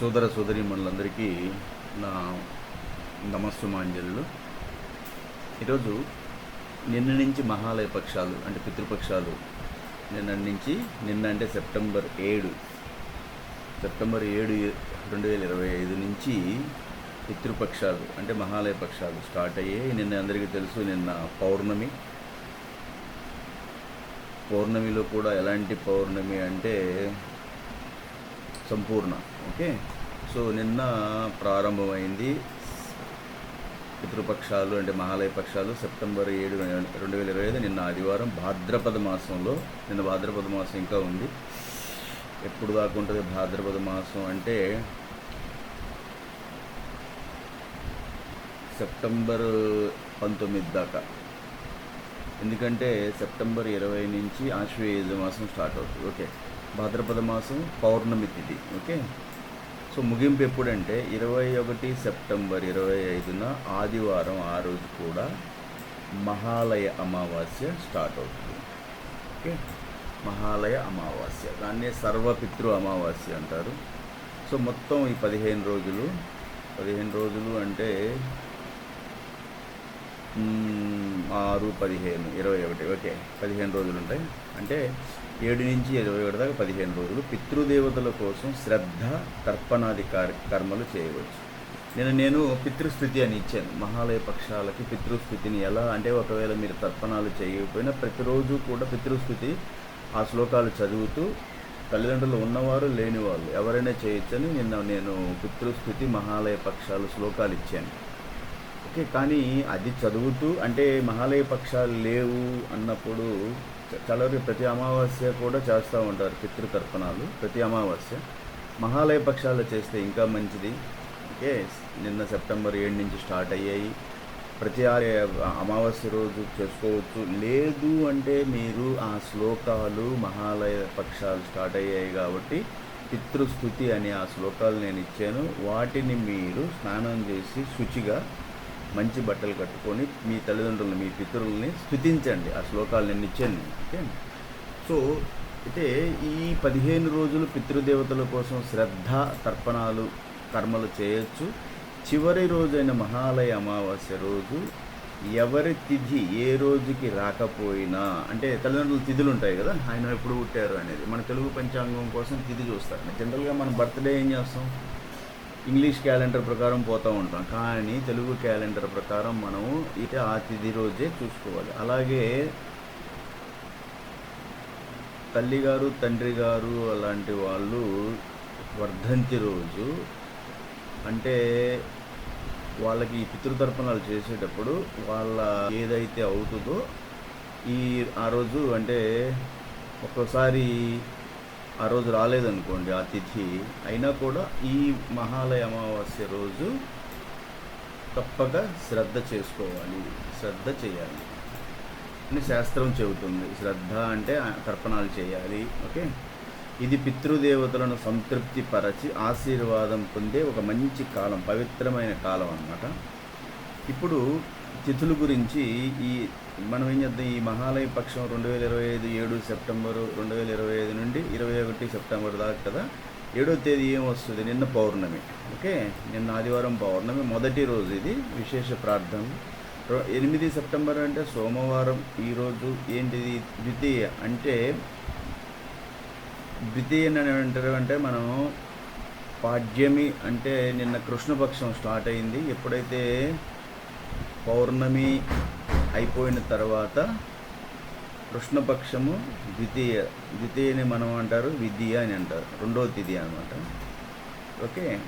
సోదర సోదరీమణులందరికీ నా నమస్సుమాంజలు. ఈరోజు నిన్న నుంచి మహాలయ పక్షాలు అంటే పితృపక్షాలు నిన్న నుంచి నిన్న అంటే సెప్టెంబర్ ఏడు సెప్టెంబర్ ఏడు రెండు వేల ఇరవై ఐదు నుంచి పితృపక్షాలు అంటే మహాలయ పక్షాలు స్టార్ట్ అయ్యాయి. నిన్న అందరికీ తెలుసు నిన్న పౌర్ణమి. పౌర్ణమిలో కూడా ఎలాంటి పౌర్ణమి అంటే సంపూర్ణ ఓకే? సో నిన్న ప్రారంభమైంది. పితృపక్షాలు అంటే మహాలయ పక్షాలు సెప్టెంబర్ ఏడు రెండు వేల ఇరవై ఐదు నిన్న ఆదివారం భాద్రపద మాసంలో నిన్న భాద్రపద మాసం ఇంకా ఉంది. ఎప్పుడు దాకా ఉంటుంది భాద్రపద మాసం అంటే సెప్టెంబర్ పంతొమ్మిది దాకా. ఎందుకంటే సెప్టెంబర్ ఇరవై నుంచి ఆశ్వేయుజ మాసం స్టార్ట్ అవుతుంది. ఓకే. భాద్రపద మాసం పౌర్ణమి తిథి ఓకే? సో ముగింపు ఎప్పుడంటే ఇరవై ఒకటి సెప్టెంబర్ ఇరవై ఐదున ఆదివారం ఆ రోజు కూడా మహాలయ అమావాస్య స్టార్ట్ అవుతుంది ఓకే? మహాలయ అమావాస్య దాన్నే సర్వపితృ అమావాస్య అంటారు. సో మొత్తం ఈ పదిహేను రోజులు పదిహేను రోజులు అంటే ఆరు పదిహేను ఇరవై ఒకటి ఓకే? పదిహేను రోజులు ఉంటాయి. అంటే ఏడు నుంచి ఇరవై ఒకటి దాకా పదిహేను రోజులు పితృదేవతల కోసం శ్రద్ధ తర్పణాది కార్య కర్మలు చేయవచ్చు. నేను నేను పితృస్థుతి అని ఇచ్చాను. మహాలయ పక్షాలకి పితృస్థుతిని ఎలా అంటే ఒకవేళ మీరు తర్పణాలు చేయకపోయినా ప్రతిరోజు కూడా పితృస్థుతి ఆ శ్లోకాలు చదువుతూ తల్లిదండ్రులు ఉన్నవారు లేనివాళ్ళు ఎవరైనా చేయొచ్చని నిన్న నేను పితృస్థుతి మహాలయ పక్షాలు శ్లోకాలు ఇచ్చాను. ఓకే కానీ అది చదువుతూ అంటే మహాలయ పక్షాలు లేవు అన్నప్పుడు చాలా ప్రతి అమావాస్య కూడా చేస్తూ ఉంటారు పితృతర్పణాలు ప్రతి అమావాస్య. మహాలయ పక్షాలు చేస్తే ఇంకా మంచిది. ఓకే నిన్న సెప్టెంబర్ ఏడు నుంచి స్టార్ట్ అయ్యాయి. ప్రతి ఆ- అమావాస్య రోజు చేసుకోవచ్చు. లేదు అంటే మీరు ఆ శ్లోకాలు మహాలయ పక్షాలు స్టార్ట్ అయ్యాయి కాబట్టి పితృస్థుతి అనే ఆ శ్లోకాలు నేను ఇచ్చాను. వాటిని మీరు స్నానం చేసి శుచిగా మంచి బట్టలు కట్టుకొని మీ తల్లిదండ్రులను మీ పితరుల్ని స్థుతించండి. ఆ శ్లోకాలు నేను ఇచ్చాను. ఓకే? సో అయితే ఈ పదిహేను రోజులు పితృదేవతల కోసం శ్రద్ధ తర్పణాలు కర్మలు చేయొచ్చు. చివరి రోజైన మహాలయ అమావాస్య రోజు ఎవరి తిథి ఏ రోజుకి రాకపోయినా అంటే తల్లిదండ్రుల తిథులు ఉంటాయి కదా ఆయన ఎప్పుడు పుట్టారు అనేది. మన తెలుగు పంచాంగం కోసం తిథి చూస్తారు. జనరల్గా మన బర్త్డే ఏం చేస్తాం? ఇంగ్లీష్ క్యాలెండర్ ప్రకారం పోతూ ఉంటాం. కానీ తెలుగు క్యాలెండర్ ప్రకారం మనం ఇక ఆ తిథి రోజే చూసుకోవాలి. అలాగే తల్లి గారు తండ్రి గారు అలాంటి వాళ్ళు వర్ధంతి రోజు అంటే వాళ్ళకి ఈ పితృతర్పణాలు చేసేటప్పుడు వాళ్ళ ఏదైతే అవుతుందో ఈ ఆ రోజు అంటే ఒక్కోసారి ఆ రోజు రాలేదనుకోండి ఆ తిథి అయినా కూడా ఈ మహాలయ అమావాస్య రోజు తప్పక శ్రద్ధ చేసుకోవాలి శ్రద్ధ చేయాలి. అని శాస్త్రం చెబుతుంది. శ్రద్ధ అంటే తర్పణాలు చేయాలి. ఓకే? ఇది పితృదేవతలను సంతృప్తి పరచి ఆశీర్వాదం పొందే ఒక మంచి కాలం పవిత్రమైన కాలం అన్నమాట. ఇప్పుడు తిథుల గురించి ఈ మనం ఏం చేద్దాం? ఈ మహాలయ పక్షం రెండు వేల ఇరవై ఐదు ఏడు సెప్టెంబరు రెండు వేల ఇరవై ఐదు నుండి ఇరవై ఒకటి సెప్టెంబర్ దాకా కదా? ఏడో తేదీ ఏం వస్తుంది? నిన్న పౌర్ణమి. ఓకే? నిన్న ఆదివారం పౌర్ణమి. మొదటి రోజు ఇది. విశేష ప్రార్థన. ఎనిమిది సెప్టెంబర్ అంటే సోమవారం. ఈరోజు ఏంటిది? ద్వితీయ. అంటే ద్వితీయ అని అంటారు అంటే మనం పాడ్యమి అంటే నిన్న కృష్ణపక్షం స్టార్ట్ అయింది. ఎప్పుడైతే పౌర్ణమి అయిపోయిన తర్వాత కృష్ణపక్షము ద్వితీయ ద్వితీయని మనం అంటారు విద్య అని అంటారు. రెండో తిథి అనమాట ఓకే?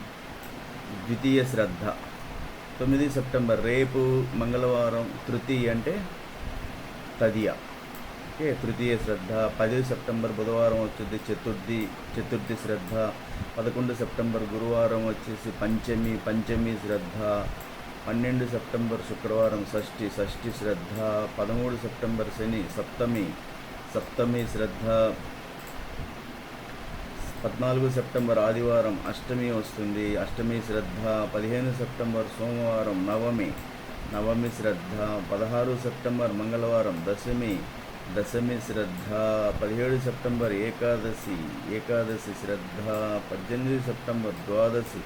ద్వితీయ శ్రద్ధ. తొమ్మిది సెప్టెంబర్. రేపు మంగళవారం తృతీయ అంటే తదియ. ఓకే? తృతీయ శ్రద్ధ. పది సెప్టెంబర్ బుధవారం వచ్చేది చతుర్థి చతుర్థి శ్రద్ధ. పదకొండు సెప్టెంబర్ గురువారం వచ్చేసి పంచమి పంచమి శ్రద్ధ. పన్నెండు సెప్టెంబర్ శుక్రవారం షష్ఠి షష్ఠి శ్రద్ధ పదమూడు సెప్టెంబర్ శని సప్తమి సప్తమి శ్రద్ధ పద్నాలుగు సెప్టెంబర్ ఆదివారం అష్టమి వస్తుంది. అష్టమి శ్రద్ధ పదిహేను సెప్టెంబర్ సోమవారం నవమి నవమి శ్రద్ధ పదహారు సెప్టెంబర్ మంగళవారం దశమి దశమి శ్రద్ధ పదిహేడు సెప్టెంబర్ ఏకాదశి ఏకాదశి శ్రద్ధ పద్దెనిమిది సెప్టెంబర్ ద్వాదశి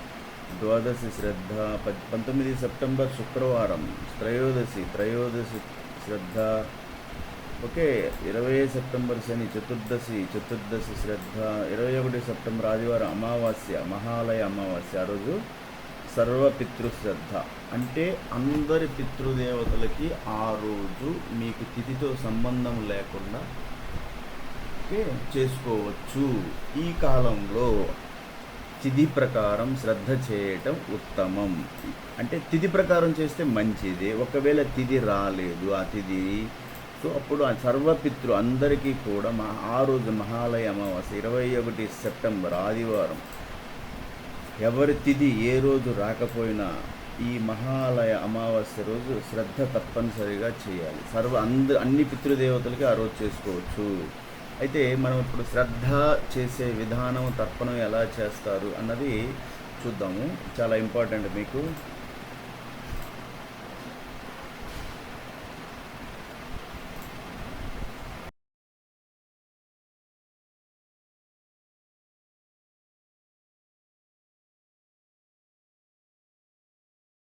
ద్వాదశి శ్రద్ధ పంతొమ్మిది సెప్టెంబర్ శుక్రవారం త్రయోదశి త్రయోదశి శ్రద్ధ. ఓకే ఇరవై సెప్టెంబర్ శని చతుర్దశి చతుర్దశి శ్రద్ధ. ఇరవై ఒకటి సెప్టెంబర్ ఆదివారం అమావాస్య మహాలయ అమావాస్య. ఆ రోజు సర్వపితృ శ్రద్ధ. అంటే అందరి పితృదేవతలకి ఆ రోజు మీకు తిథితో సంబంధం లేకుండా చేసుకోవచ్చు. ఈ కాలంలో తిథి ప్రకారం శ్రద్ధ చేయటం ఉత్తమం. అంటే తిథి ప్రకారం చేస్తే మంచిది. ఒకవేళ తిథి రాలేదు ఆ తిథి సో అప్పుడు ఆ సర్వపితృ అందరికీ కూడా మా ఆ రోజు మహాలయ అమావాస్య ఇరవై ఒకటి సెప్టెంబర్ ఆదివారం ఎవరి తిథి ఏ రోజు రాకపోయినా ఈ మహాలయ అమావాస్య రోజు శ్రద్ధ తప్పనిసరిగా చేయాలి. సర్వ అంద అన్ని పితృదేవతలకి ఆ రోజు చేసుకోవచ్చు. అయితే మనం ఇప్పుడు శ్రద్ధ చేసే విధానం తర్పణం ఎలా చేస్తారు అన్నది చూద్దాము. చాలా ఇంపార్టెంట్ మీకు.